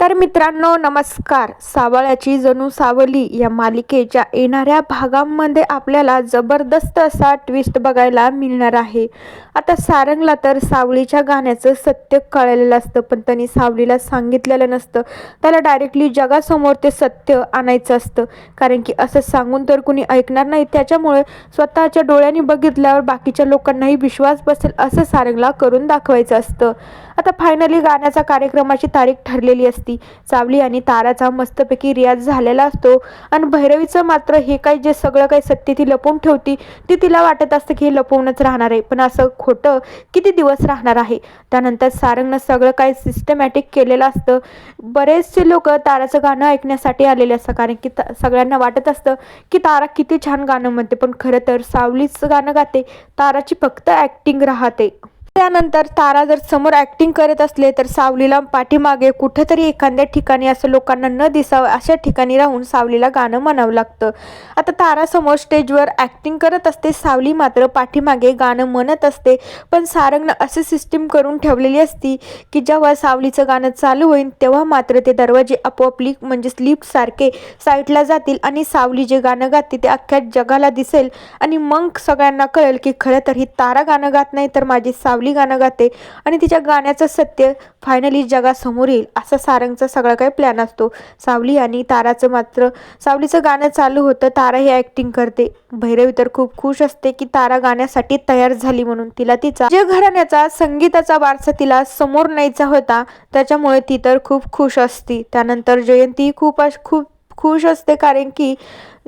तर मित्रांनो नमस्कार. सावळ्याची जणू सावली या मालिकेच्या येणाऱ्या भागांमध्ये आपल्याला जबरदस्त असा ट्विस्ट बघायला मिळणार आहे. आता सारंगला तर सावळीच्या गाण्याचं सत्य कळलेलं असतं पण त्यांनी सावलीला सांगितलेलं नसतं. त्याला डायरेक्टली जगासमोर ते सत्य आणायचं असतं. कारण की असं सांगून तर कुणी ऐकणार नाही. त्याच्यामुळे स्वतःच्या डोळ्यांनी बघितल्यावर बाकीच्या लोकांनाही विश्वास बसेल असं सारंगला करून दाखवायचं असतं. आता फायनली गाण्याचा कार्यक्रमाची तारीख ठरलेली असते. सावली आणि ताराचा मस्तपैकी रियाज झालेला असतो. आणि भैरवीचं मात्र हे काय जे सगळं काही सत्य ती लपवून ठेवती ती तिला वाटत असतं की हे लपवूनच राहणार आहे. पण असं खोटं किती दिवस राहणार आहे? त्यानंतर सारंगनं सगळं काही सिस्टमॅटिक केलेलं असतं. बरेचसे लोक ताराचं गाणं ऐकण्यासाठी आलेले असतात. कारण की सगळ्यांना वाटत असतं की तारा किती छान गाणं म्हणते. पण खरं तर सावलीचं गाणं गाते ताराची फक्त ॲक्टिंग राहते. त्यानंतर तारा जर समोर ॲक्टिंग करत असले तर सावलीला पाठीमागे कुठेतरी एखाद्या ठिकाणी असं लोकांना न दिसावं अशा ठिकाणी राहून सावलीला गाणं म्हणावं लागतं. आता तारासमोर स्टेजवर ॲक्टिंग करत असते सावली मात्र पाठीमागे गाणं म्हणत असते. पण सारंगनं असे सिस्टीम करून ठेवलेली असती की जेव्हा सावलीचं गाणं चालू होईल तेव्हा मात्र ते दरवाजे आपोआप लिफ्ट म्हणजेच लिफ्टसारखे साईडला जातील आणि सावली जे गाणं गाते ते अख्ख्या जगाला दिसेल. आणि मग सगळ्यांना कळेल की खरं तर ही तारा गाणं गात नाही तर माझी सावली गाणं गाते आणि तिच्या गाण्याचं सत्य फायनली जगासमोर येईल असा सारंगचा सगळा काही प्लॅन असतो. सावली आणि ताराचं मात्र सावलीचं गाणं चालू होतं तारा ही ॲक्टिंग करते. भैरवी तर खूप खुश असते की तारा गाण्यासाठी तयार झाली म्हणून तिला तिचा जे घराण्याचा संगीताचा वारसा तिला समोर न्यायचा होता त्याच्यामुळे ती तर खूप खुश असती. त्यानंतर जयंती खूप खूप खुश असते कारण की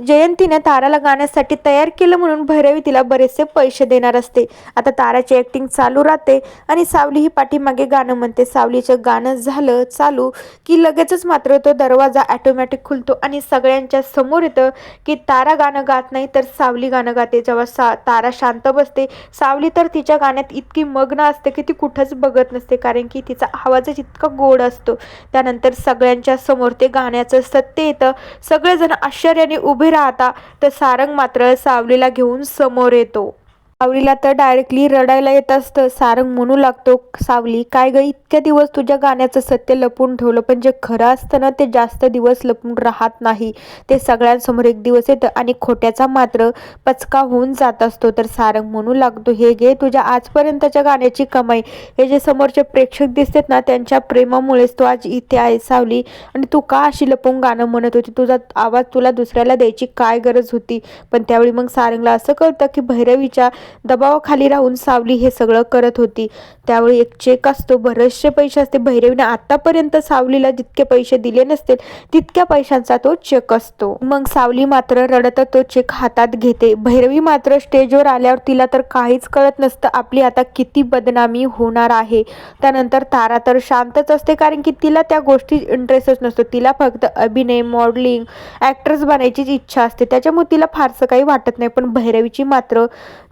जयंतीने ताराला गाण्यासाठी तयार केलं म्हणून भैरवी तिला बरेचसे पैसे देणार असते. आता ताराची ॲक्टिंग चालू राहते आणि सावली ही पाठीमागे गाणं म्हणते. सावलीचं गाणं झालं चालू की लगेचच मात्र तो दरवाजा ॲटोमॅटिक खुलतो आणि सगळ्यांच्या समोर येतं की तारा गाणं गात नाही तर सावली गाणं गाते. जेव्हा सा तारा शांत बसते सावली तर तिच्या गाण्यात इतकी मग्न असते की ती कुठंच बघत नसते कारण की तिचा आवाजच इतका गोड असतो. त्यानंतर सगळ्यांच्या समोर ते गाण्याचं सत्य येतं. सगळेजण आश्चर्याने उभे राहता तर सारंग मात्र सावलीला घेऊन समोर येतो. सावलीला तर डायरेक्टली रडायला येत असतं. सारंग म्हणू लागतो सावली काय ग इतक्या दिवस तुझ्या गाण्याचं सत्य लपून ठेवलं पण जे खरं असतं ना ते जास्त दिवस लपून राहत नाही. ते सगळ्यांसमोर एक दिवस येतं आणि खोट्याचा मात्र पचका होऊन जात असतो. तर सारंग म्हणू लागतो हे घे तुझ्या आजपर्यंतच्या गाण्याची कमाई. हे जे समोरचे प्रेक्षक दिसतात ना त्यांच्या प्रेमामुळेच तू आज इथे आहे सावली. आणि तू का अशी लपून गाणं म्हणत होती? तुझा आवाज तुला दुसऱ्याला द्यायची काय गरज होती? पण त्यावेळी मग सारंगला असं कळतं की भैरवीच्या दबावाखाली राहून सावली हे सगळं करत होती. त्यावेळी एक चेक असतो. बरेचसे पैसे असते. भैरवीने आतापर्यंत सावलीला जितके पैसे दिले नसतील तितक्या पैशांचा तो चेक असतो. मग सावली मात्र रडत तो चेक हातात घेते. भैरवी मात्र स्टेजवर आल्यावर तिला तर काहीच कळत नसतं आपली आता किती बदनामी होणार आहे. त्यानंतर तारा तर शांतच असते कारण की तिला त्या गोष्टी इंटरेस्टच नसतो. तिला फक्त अभिनय मॉडेलिंग ॲक्ट्रेस बनायचीच इच्छा असते. त्याच्यामुळे तिला फारसं काही वाटत नाही. पण भैरवीची मात्र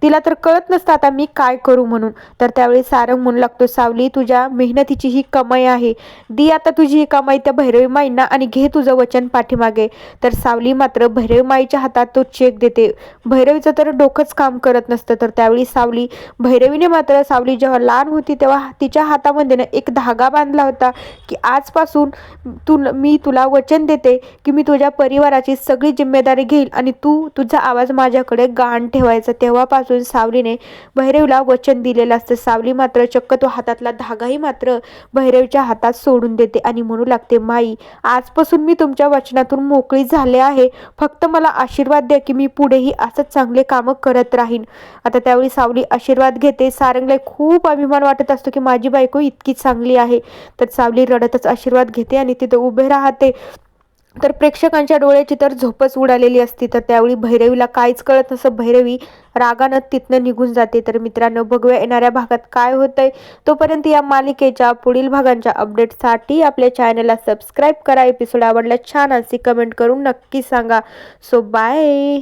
तिला तर तर कळत नसतं आता मी काय करू म्हणून. तर त्यावेळी सारंग म्हणू लागतो सावली तुझ्या मेहनतीची ही कमाई आहे. दी आता तुझी ही कमाई त्या भैरवी माईंना आणि घे तुझं वचन पाठीमागे. तर सावली मात्र भैरवी माईच्या हातात तो चेक देते. भैरवीचं तर डोकंच काम करत नसतं. तर त्यावेळी सावली भैरवीने मात्र सावली जेव्हा लहान होती तेव्हा तिच्या हातामध्ये ना एक धागा बांधला होता की आजपासून तू मी तुला वचन देते की मी तुझ्या परिवाराची सगळी जिम्मेदारी घेईल आणि तू तुझा आवाज माझ्याकडे गाण ठेवायचा. तेव्हापासून सावलीने भैरवला वचन दिलेलं असतं. सावली मात्र चक्क तो हातातला धागाही मात्र भैरवच्या हातात सोडून देते आणि म्हणू लागते माई आजपासून मी तुमच्या वचनातून मोकळी झाले आहे. फक्त मला आशीर्वाद द्या की मी पुढेही असंच चांगले कामं करत राहीन. आता त्यावेळी सावली आशीर्वाद घेते. सारंगला खूप अभिमान वाटत असतो की माझी बायको इतकी चांगली आहे. तर सावली रडतच आशीर्वाद घेते आणि तिथं उभे राहते. तर प्रेक्षकांच्या डोळ्याची तर झोपच उडालेली असती तर त्यावेळी भैरवीला काहीच कळत नसं भैरवी रागानं तिथनं निघून जाते. तर मित्रांनो बघूया येणाऱ्या भागात काय होतंय. तोपर्यंत या मालिकेच्या पुढील भागांच्या अपडेटसाठी आपल्या चॅनलला सबस्क्राईब करा. एपिसोड आवडला छान अशी कमेंट करून नक्की सांगा. So bye